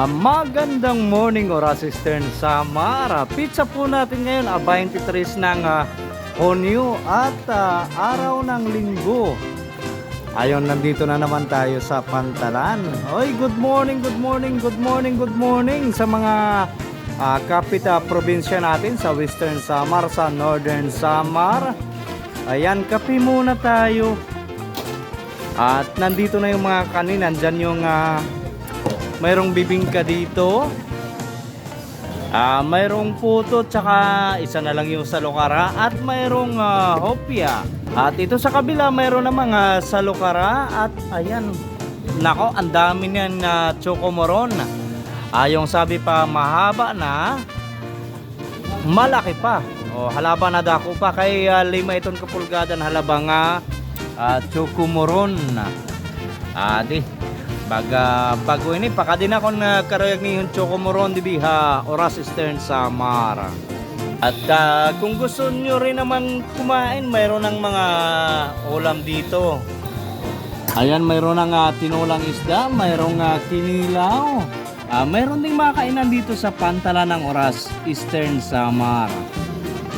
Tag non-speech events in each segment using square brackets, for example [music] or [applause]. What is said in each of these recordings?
Ah, magandang morning or assistant sa Mara. Pizza po natin ngayon, ah, 23 ng ah, Hunyo at ah, araw ng linggo. Ayon, nandito na naman tayo sa Pantalan. Oy, good morning, good morning, good morning, good morning sa mga ah, kapit ah, probinsya natin sa Western Samar, sa Northern Samar. Ayan, kape muna tayo. At nandito na yung mga kanin, nandyan yung ah, mayroong bibingka dito. Ah, mayroong puto tsaka isa na lang yung salukara at mayroong ah, hopya. At ito sa kabila mayroon na mga salukara at ayan. Nako, ang dami niyan na chocomoron. Ah, yung sabi pa mahaba na malaki pa. O halaba na dako pa kay ah, lima iton kapulgada na halaba nga ah, chocomoron. Ah, di Baga bago ini paka din ako na karayag ni yung chocomoron di biha oras Eastern Samar. At ah, kung gusto nyo rin naman kumain, mayroon ng mga ulam dito. Ayan, mayroon ng ah, tinulang isda, mayroong uh, kinilaw. Ah, mayroon ding mga kainan dito sa Pantala ng Oras, Eastern Samar.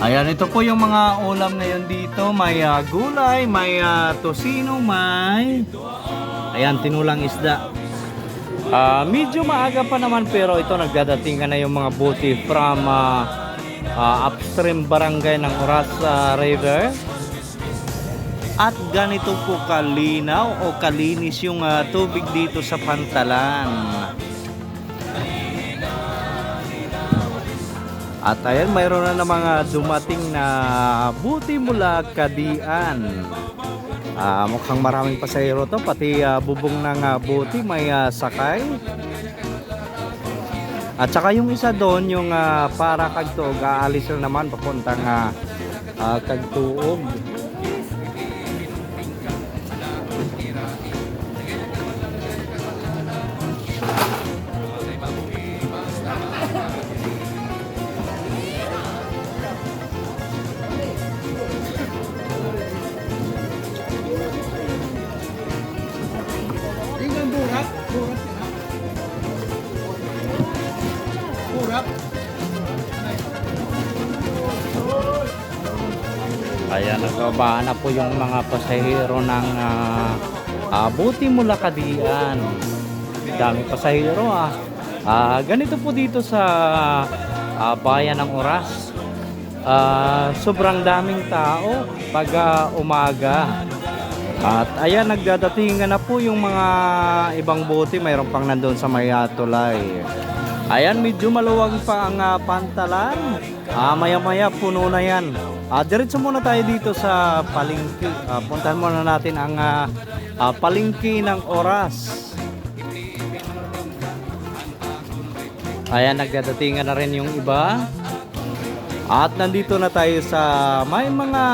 Ayan, ito po yung mga ulam ngayon dito. May ah, gulay, may ah, tosino, may... Ayan, tinulang isda. Ah, medyo maaga pa naman pero ito nagdadating ka na yung mga buti from ah, ah, upstream barangay ng Oras ah, River. At ganito po kalinaw o kalinis yung ah, tubig dito sa Pantalan. At ayan, mayroon na ng mga dumating na buti mula Kadian. Ah, mukhang maraming pasahero to, pati ah, bubong ng ah, buti may ah, sakay. At saka yung isa doon, yung ah, para kagtuog, aalis na naman papuntang ah, ah, kagtuog. Ayan, nagbabaan na po yung mga pasahero ng ah, ah, buti mula Kadian. Dami pasahero ah. Ah, ganito po dito sa ah, bayan ng Oras. Ah, sobrang daming tao pag ah, umaga. At ayan, nagdadatingan na po yung mga ibang bote. Mayroon pang nandun sa may ah, tulay. Ayan, medyo maluwag pa ang ah, pantalan. Ah, maya-maya puno na yan. Ah, diretso muna tayo dito sa palengke. Ah, puntahan muna natin ang ah, ah, palengke ng oras. Ayan, nagdadatingan na rin yung iba. At nandito na tayo sa may mga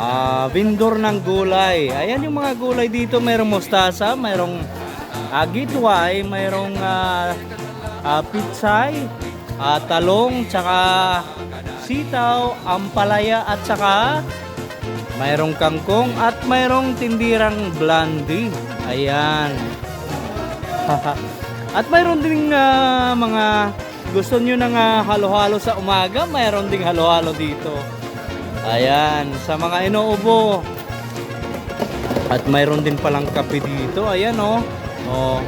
ah, vendor ng gulay. Ayan yung mga gulay dito. Mayroong mustasa, mayroong uh, mayroong ah, ah, pitsay, ah, talong, tsaka sitaw, ampalaya at tsaka mayroong kangkong at mayroong tindirang blondie. Ayan. [laughs] at mayroon ding ah, mga gusto nyo ng ah, halo-halo sa umaga, mayroon ding halo-halo dito. Ayan, sa mga inuubo. At mayroon din palang kape dito. Ayan oh. Oh.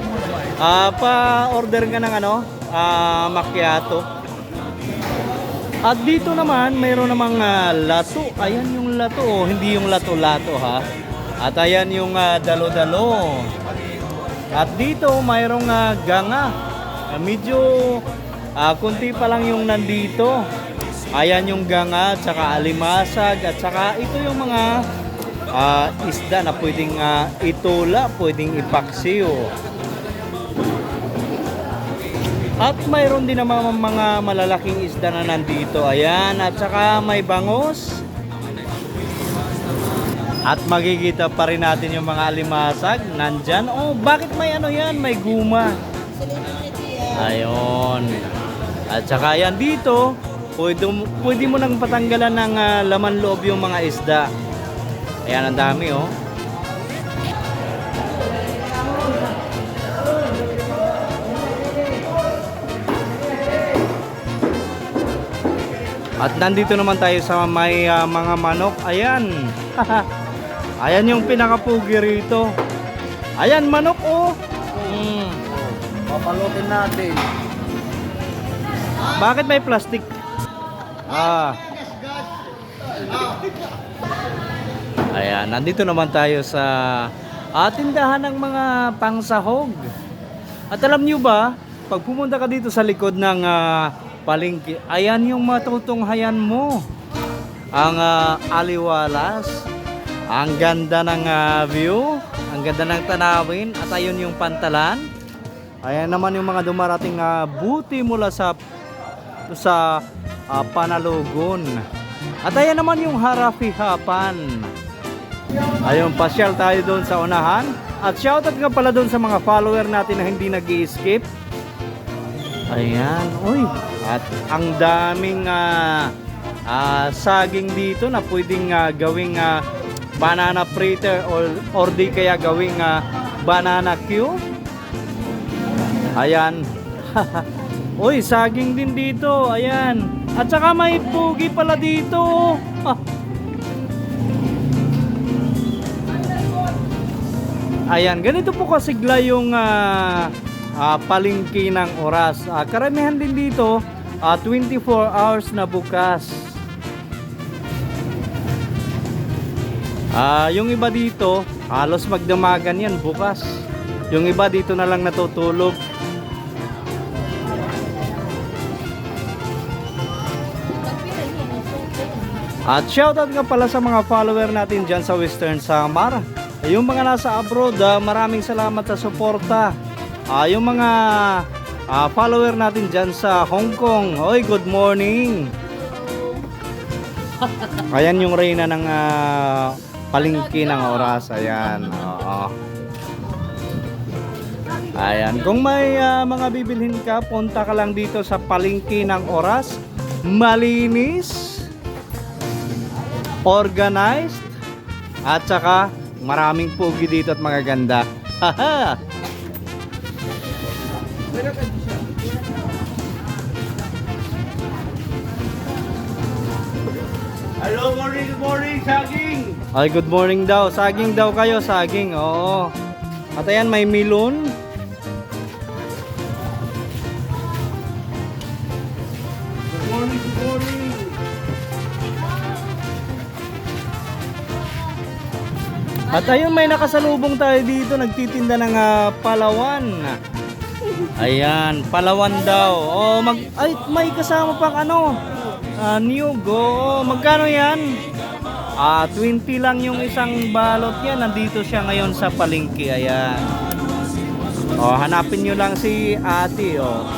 Ah, pa-order ka ng ano? Ah, macchiato. At dito naman, mayroon namang ah, lato. Ayan yung lato, oh. hindi yung lato-lato ha. At ayan yung ah, dalo-dalo. At dito, mayroong ah, ganga. Ah, medyo ah, kunti pa lang yung nandito. Ayan yung ganga, tsaka alimasag, at tsaka ito yung mga ah, isda na pwedeng ah, itula, pwedeng ipaksiw. At mayroon din naman mga malalaking isda na nandito. Ayan, at saka may bangos. At makikita pa rin natin yung mga alimasag. Nandyan. Oh, bakit may ano yan? May guma. Ayon. At saka yan dito, pwede, pwede mo nang patanggalan ng ah, laman loob yung mga isda. Ayan, ang dami oh. At nandito naman tayo sa may ah, mga manok. Ayan. [laughs] Ayan yung pinakapugi rito. Ayan, manok oh. Mm. Papalutin natin. Bakit may plastic? Ah. Ayan, nandito naman tayo sa ah, tindahan ng mga pangsahog. At alam nyo ba, pag pumunta ka dito sa likod ng ah, palengke, ayan yung matutunghayan mo. Ang ah, aliwalas, ang ganda ng ah, view, ang ganda ng tanawin, at ayun yung pantalan. Ayan naman yung mga dumarating ah, buti mula sa sa ah, Panalogon. At ayan naman yung Harapihapan. Ayun, pasyal tayo doon sa unahan. At shoutout nga pala doon sa mga follower natin na hindi nag skip Ayan, uy. At ang daming ah, ah, saging dito na pwedeng ah, gawing ah, banana fritter or, or di kaya gawing ah, banana cue. Ayan. [laughs] Uy, saging din dito. Ayan. At saka may pugi pala dito. Ah. [laughs] Ayan, ganito po kasigla yung ah, ah, palengke ng oras. Ah, karamihan din dito, ah, 24 hours na bukas. Ah, yung iba dito, halos magdamagan yan bukas. Yung iba dito na lang natutulog. At shoutout nga pala sa mga follower natin dyan sa Western Samar. Yung mga nasa abroad, maraming salamat sa suporta. Ah, yung mga ah, follower natin dyan sa Hong Kong, Hoy, good morning! [laughs] Ayan yung reyna ng ah, palengke ng oras. Ayan. Oo. Ayan. Kung may ah, mga bibilhin ka, punta ka lang dito sa palengke ng oras. Malinis organized at saka maraming pugi dito at mga ganda. [laughs] Haha! Saging. Ay, good morning daw. Saging daw kayo, saging. Oo. At ayan, may milon. Good morning, good morning. At ayun, may nakasalubong tayo dito. Nagtitinda ng ah, palawan. Ayan, palawan daw. Oh, mag ay may kasama pang ano? Ah, niyog. Oo, magkano 'yan? Ah, 20 lang yung isang balot niya. Nandito siya ngayon sa palengke. Ayan. Oh, hanapin niyo lang si Ate, oh.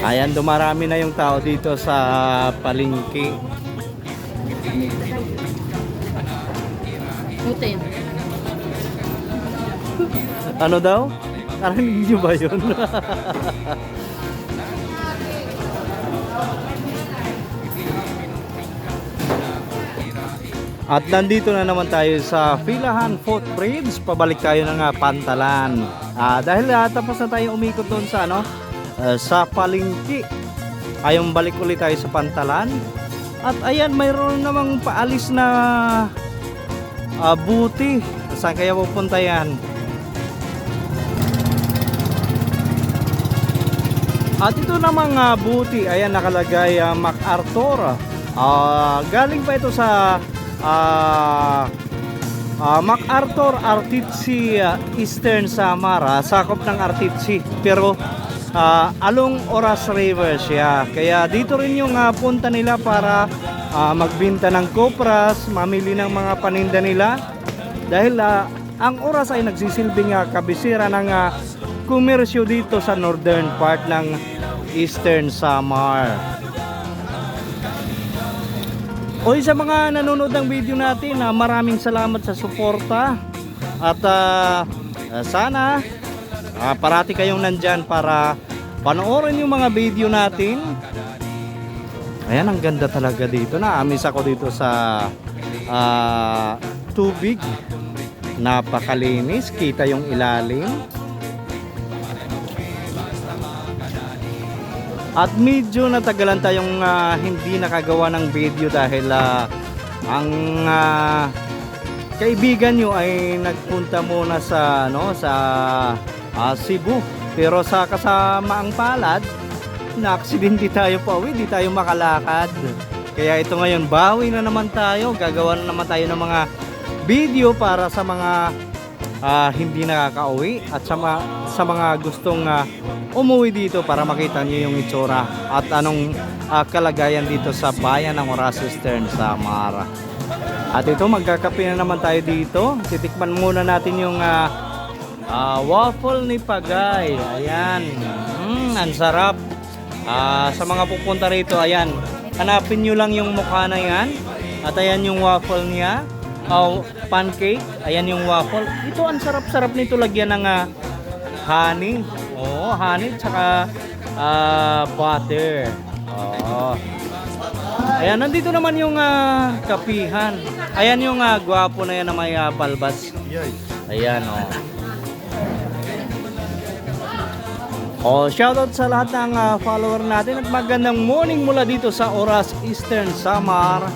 Ayan, dumarami na yung tao dito sa palengke. Putin. Ano daw? Narinig niyo ba yun? [laughs] At nandito na naman tayo sa Philahan Footbridge. Pabalik tayo ng ah, Pantalan. Ah, dahil ah, tapos na tayo umikot doon sa ano, ah, sa Palengke. Ayong balik ulit tayo sa Pantalan. At ayan, mayroon namang paalis na ah, buti. Saan kaya pupunta yan? At ito namang ah, buti, ayan nakalagay ah, MacArthur. Ah, galing pa ito sa ah, ah, MacArthur Artitsi ah, Eastern Samara, sakop ng Artitsi. Pero ah, along Oras River siya. Kaya dito rin yung ah, punta nila para ah, magbinta ng kopras, mamili ng mga paninda nila. Dahil ah, ang Oras ay nagsisilbing ah, kabisera ng ah, komersyo dito sa northern part ng Eastern Samar. Oy sa mga nanonood ng video natin, ah, maraming salamat sa suporta. At ah, sana ah, parati kayong nandyan para panoorin yung mga video natin. Ayan, ang ganda talaga dito. Naamis ako dito sa ah, tubig. Napakalinis, kita yung ilalim. At medyo natagalan tayong ah, hindi nakagawa ng video dahil ah, ang ah, kaibigan nyo ay nagpunta muna sa ano sa ah, Cebu. Pero sa kasamaang palad, na aksidente tayo pa uwi, di tayo makalakad. Kaya ito ngayon, bawi na naman tayo. Gagawa na naman tayo ng mga video para sa mga ah, hindi nakakauwi at sa, ma- sa mga gustong ah, umuwi dito para makita nyo yung itsura at anong ah, kalagayan dito sa bayan ng Oras Eastern sa Mara. At ito, magkakape na naman tayo dito. Titikman muna natin yung ah, ah, waffle ni Pagay. Ayan. Mm, ang sarap. Ah, sa mga pupunta rito, ayan. Hanapin nyo lang yung mukha na yan. At ayan yung waffle niya. Oh, pancake. Ayan yung waffle. Ito, ang sarap-sarap nito lagyan ng ah, honey. Oo, honey. Tsaka ah, butter. Oo. Ayan, nandito naman yung ah, kapihan. Ayan yung ah, gwapo na yan na may ah, balbas. Ayan, oh. Oh, shoutout sa lahat ng ah, follower natin at magandang morning mula dito sa Oras Eastern Samar.